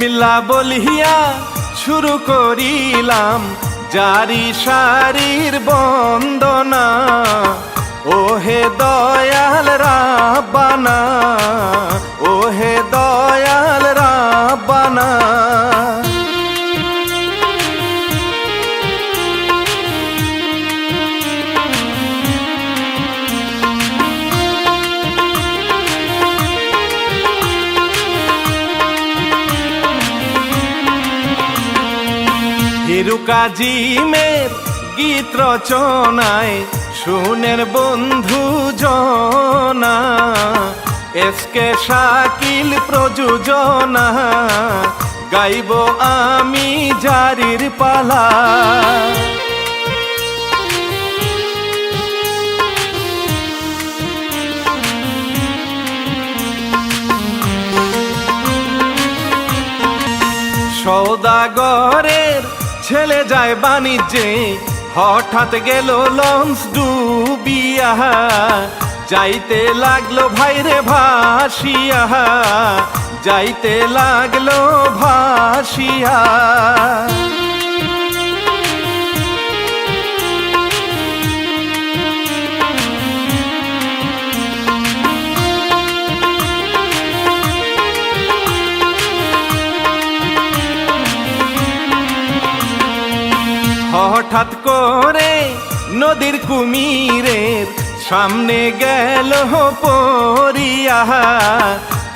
বিসমিল্লা বলিয়া শুরু করিলাম জারি সারির বন্দনা। ওহে দয়াল রাব্বানা হিরু কাজিমের গীত রচনায় শুনের বন্ধু জনা, এসকে শাকিল প্রযোজনা, গাইব আমি জারির পালা। সৌদাগরের ছেলে যায় বাণিজ্যে হঠাৎ গেল লঞ্চ ডুবিয়া। যাইতে লাগল ভাইরে ভাসিয়া যাইতে লাগল ভাসিয়া। হঠাৎ করে নদীর কুমিরের সামনে গেল পরিয়া।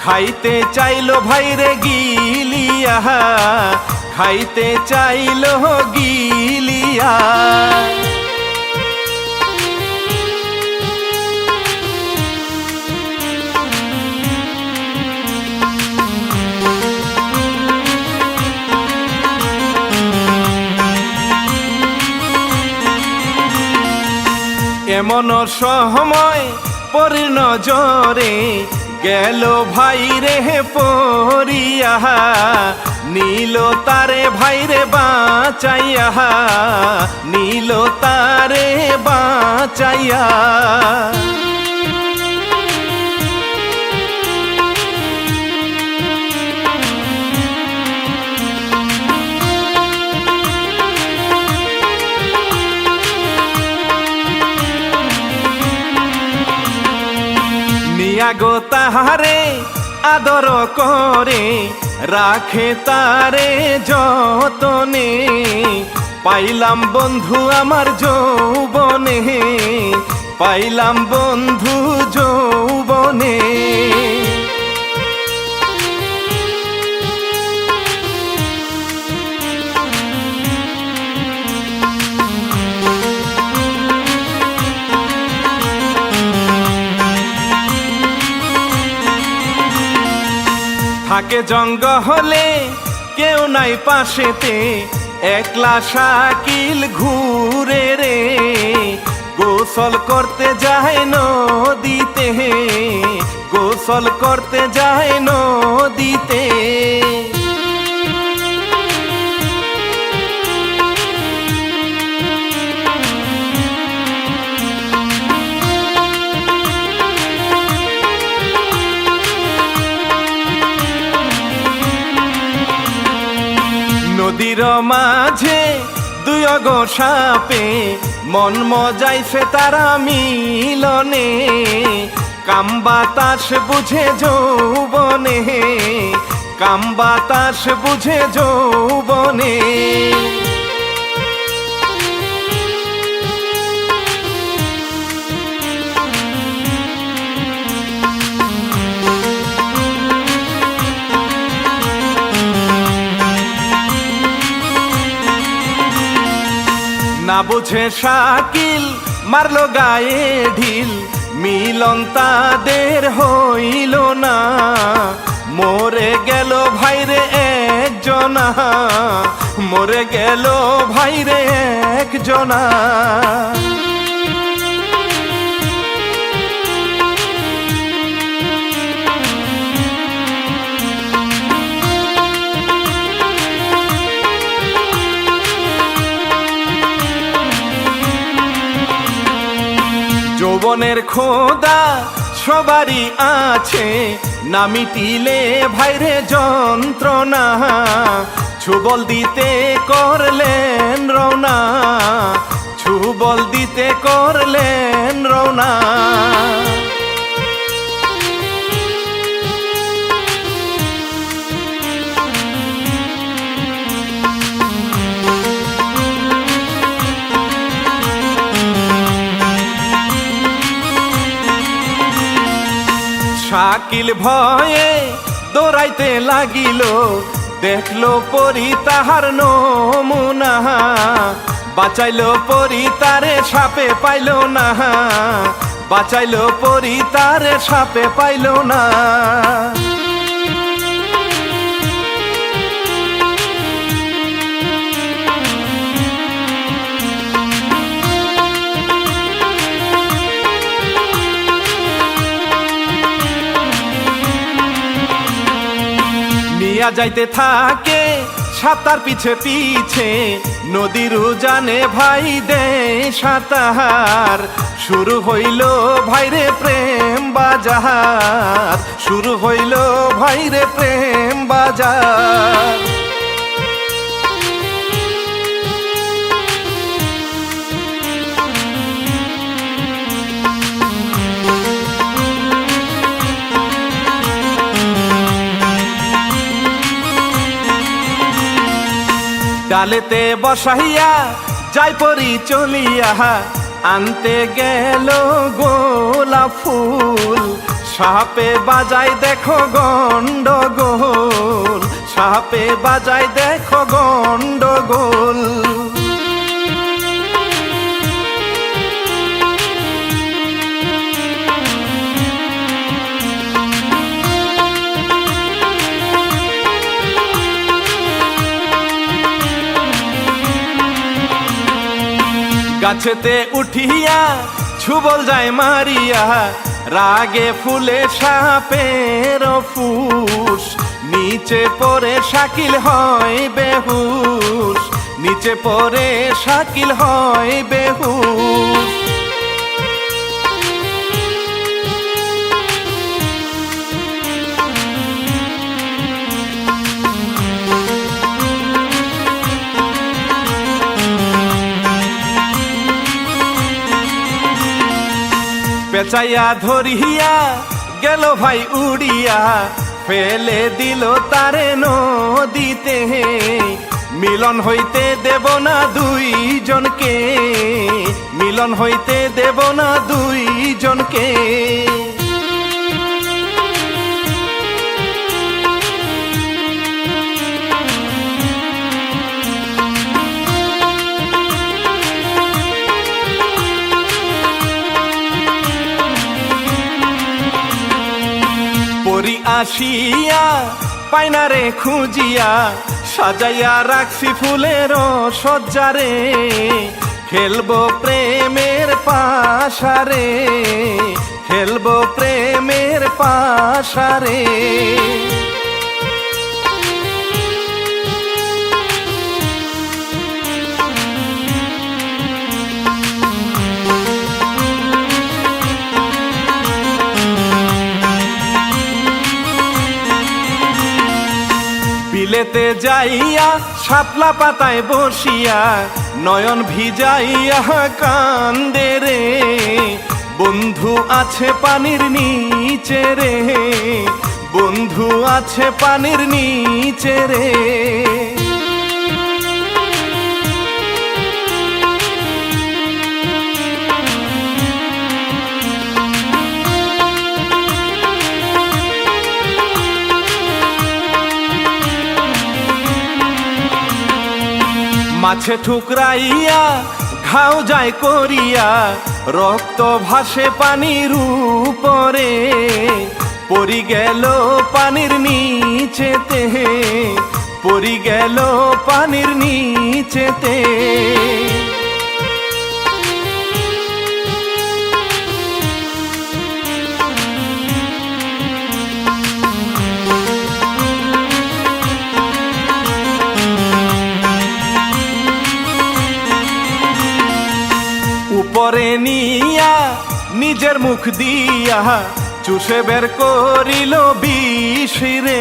খাইতে চাইল ভাইরে গিলিয়া। খাইতে চাইল গিলিয়া। এমন সময় পরি নজরে গেল ভাই রে পরিয়া, নীল তারে ভাইরে বাঁচাইয়া, নীল তারে বাঁচাইয়া। গো তাহারে আদর করে রাখে তারে যতনে। পাইলাম বন্ধু আমার যৌবনে পাইলাম বন্ধু যৌবনে। থাকে জঙ্গ হলে কেউ নাই পাশেতে, একলা শাকিল ঘুরে রে। গোসল করতে যায় নদীতে, গোসল করতে যায় নদীতে। নদীর মাঝে দুই অগো সাপে মন মজাইছে তারা মিলনে। কাম বাতাস বুঝে যৌবনে কাম বাতাস বুঝে যৌবনে। না বুঝে শাকিল, মারলো গায়ে ঢিল। মিলন তাদের হইল না। মরে গেল ভাইরে একজনা। মরে গেল ভাইরে একজনা। যৌবনের খোদা সবারই আছে, না মিটিলে ভাইরে যন্ত্রণা। ছুবল দিতে করলেন রওনা ছুবল দিতে করলেন রওনা। শাকিল ভয়ে, দৌড়াইতে লাগিল। দেখল পরি তাহার নমুনা, বাঁচাইলো পরি তারে সাপে পাইল না, বাঁচাইলো পরি তারে সাপে পাইল না। নিয়া যাইতে থাকে, সাঁতার পিছে পিছে। নদীর উজানে ভাই দে সাঁতার। শুরু হইল ভাইরে প্রেম বাজার। শুরু হইল ভাইরে প্রেম বাজার। ডালেতে বসাইয়া যাই পরি চলিয়া, আনতে গেল গোলা ফুল। সাপে বাজাই দেখো গন্ডগোল, সাপে বাজাই দেখো গন্ডগোল। গাছেতে উঠিয়া ছুবল যায় মারিয়া, রাগে ফুলে সাপের ফুস। নিচে পরে শাকিল হয় বেহুস নিচে পরে শাকিল হয় বেহুস পেঁচাইয়া ধরিয়া গেল ভাই উড়িয়া, ফেলে দিল তারে নদীতে। মিলন হইতে দেব না দুই জনকে মিলন হইতে দেব না দুইজনকে। পরি আসিয়া পাইনারে খুঁজিয়া সাজাইয়া রাখছি ফুলের সজ্জারে। খেলব প্রেমের পাশারে খেলব প্রেমের পাশারে। বিলেতে যাইয়া, শাপলা পাতায় বসিয়া, নয়ন ভিজাইয়া কান্দে রে। বন্ধু আছে পানির নিচে রে। বন্ধু আছে পানির নিচে রে। মাছে ঠুকরাইয়া, ঘাও যায় করিয়া, রক্ত ভাসে পানির উপরে। পরি গেল পানির নিচেতে, পরি গেল পানির নিচেতে। উপরে নিয়া, নিজের মুখ দিয়া চুষে বের করিল বিষিরে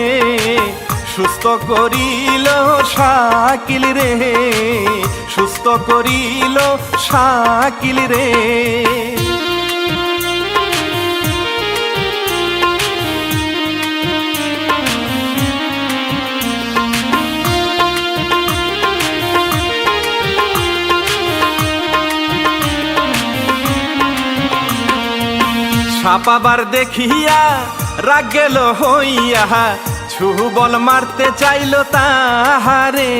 সুস্থ করিল শাকিল রে, সুস্থ করিল শাকিল রে। সাপাবার দেখিয়া রাগ গেল হইয়া, ছুবল মারতে চাইল তাহারে।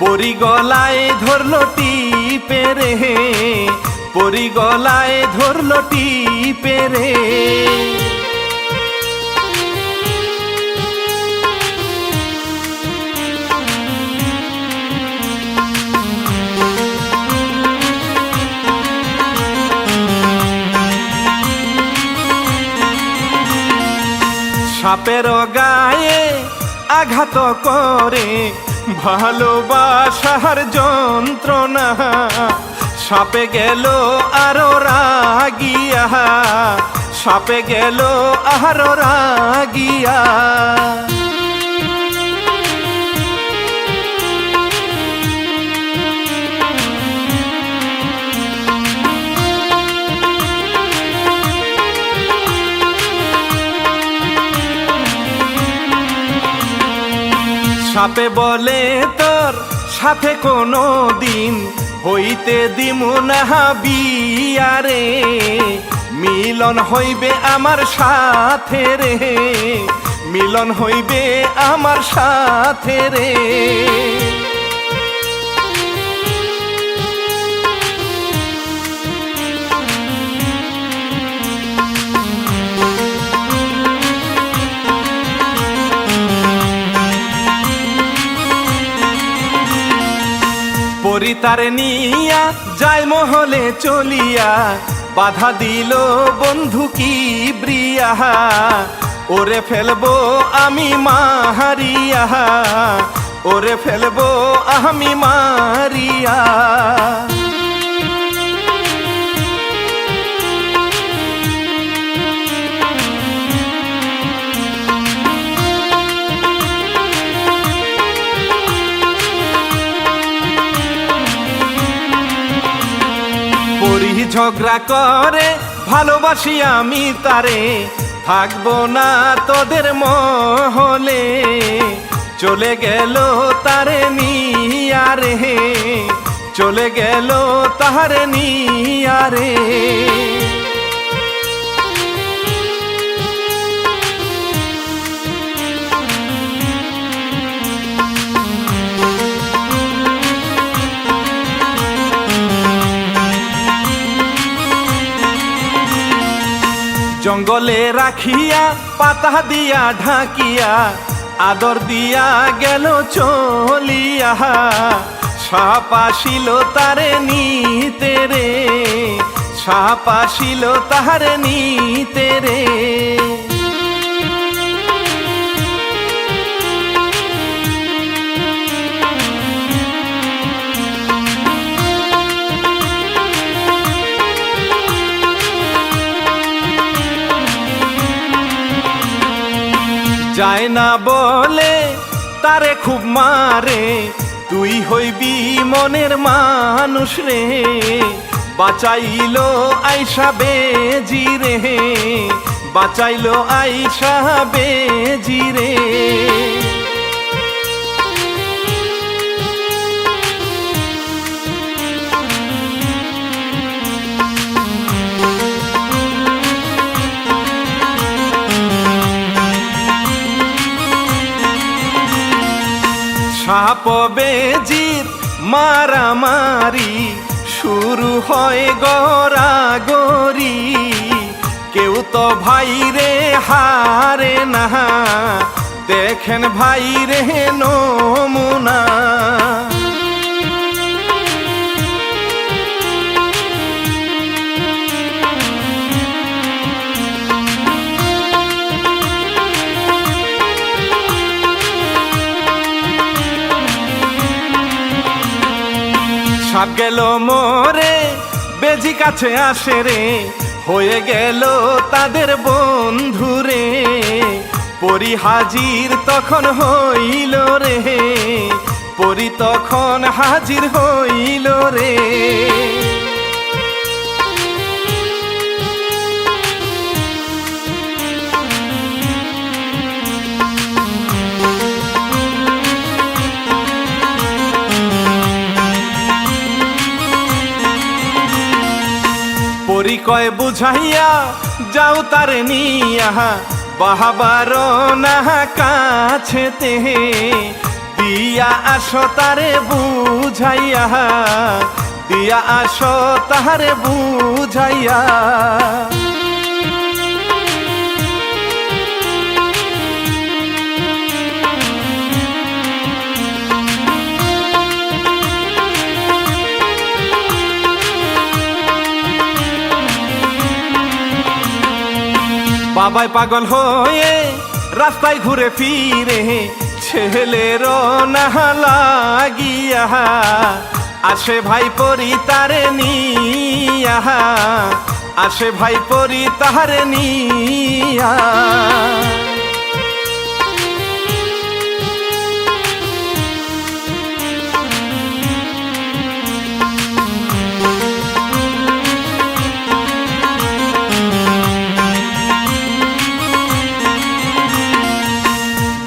পরি গলায় ধরল টিপে রে পরি গলায় ধরল টিপে রে। সাপের গায়ে আঘাত করে। ভালোবাসার যন্ত্রণা। সাপে গেল আরও রাগিয়া। সাপে গেল আরও রাগিয়া। সাপে বলে তোর সাথে কোনো দিন হইতে দিমু না বিয়ারে মিলন হইবে আমার সাথে রে। মিলন হইবে আমার সাথে রে। পরিতারে নিয়া যায় মহলে চলিয়া, বাধা দিল বন্ধু কি ব্রিয়াহা ওরে ফেলব আমি মাহারিয়াহা ওরে ফেলব আমি মারিয়া। ঝগড়া করে, ভালোবাসি আমি তারে। থাকব না তোদের মহলে, চলে গেল তারে নিয়ারে চলে গেল তাহারে নিয়ারে জঙ্গলে রাখিয়া, পাতা দিয়া ঢাকিয়া, আদর দিয়া গেল চলিয়া। সাপ আসিল তারে নিতে রে, সাপ আসিল তাহারে নিতে রে। যায় না বলে, তারে খুব মারে। তুই হইবি মনের মানুষ রে, বাঁচাইল আইসা বেজি রে, বাঁচাইল আইসা বেজি রে। সাপ জিত মারামারি শুরু হয় গড়াগড়ি কেউ তো ভাই রে হারে না দেখেন ভাই রে নমুনা। সাপ গেল মোরে, বেজি কাছে আসে রে। হয়ে গেল তাদের বন্ধুরে পরি হাজির তখন হইল রে। পরি তখন হাজির হইল রে। পরিকয় বুঝাইয়া, যাও তার নিয়া, বাহাবার না তেহে দিয়া আসো তারে বুঝাইয়া, দিয়া আসো তাহারে বুঝাইয়া। বাবাই পাগল হয়ে রাস্তায় ঘুরে ফিরে, ছেলের না লাগিয়া আসে ভাই পরি তারে নিয়া আসে ভাই পরি তাহারে নিয়া।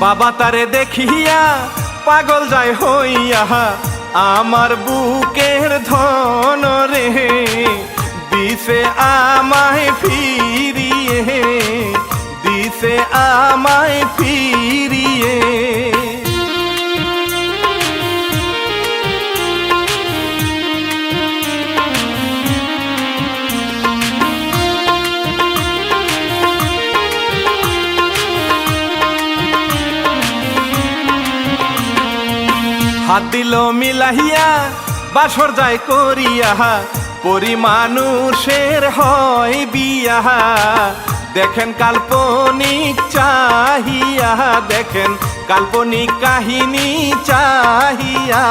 বাবা তারে দেখিয়া পাগল যায় হইয়া, আমার বুকের ধন রে, দিছে আমায় ফিরিয়ে, দিছে আমায় ফিরিয়ে। হাত দিল মিলাহিয়া বাসর যায় করিয়া, পরি মানুষের হয় বিয়া। দেখেন কাল্পনিক চাহিয়া, দেখেন কাল্পনিক কাহিনী চাহিয়া।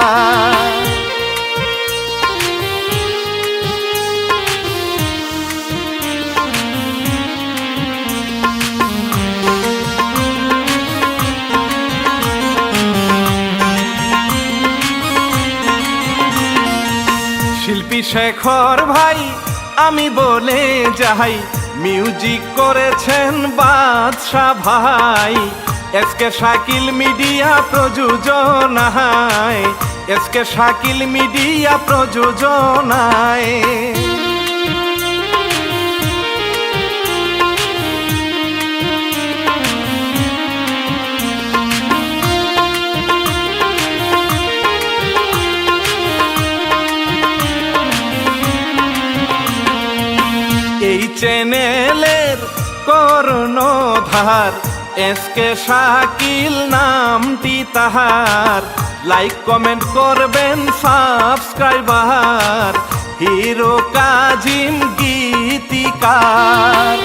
শেখর ভাই, আমি বলে যাই। মিউজিক করেছেন বাদশা ভাই। এসকে শাকিল মিডিয়া প্রযোজনায় এসকে শাকিল মিডিয়া প্রযোজনায়। চ্যানেলের কর্ণধার এসকে শাকিল নামটি তাহার। লাইক কমেন্ট করবেন সাবস্ক্রাইবার। হিরো কাজিম গীতিকার।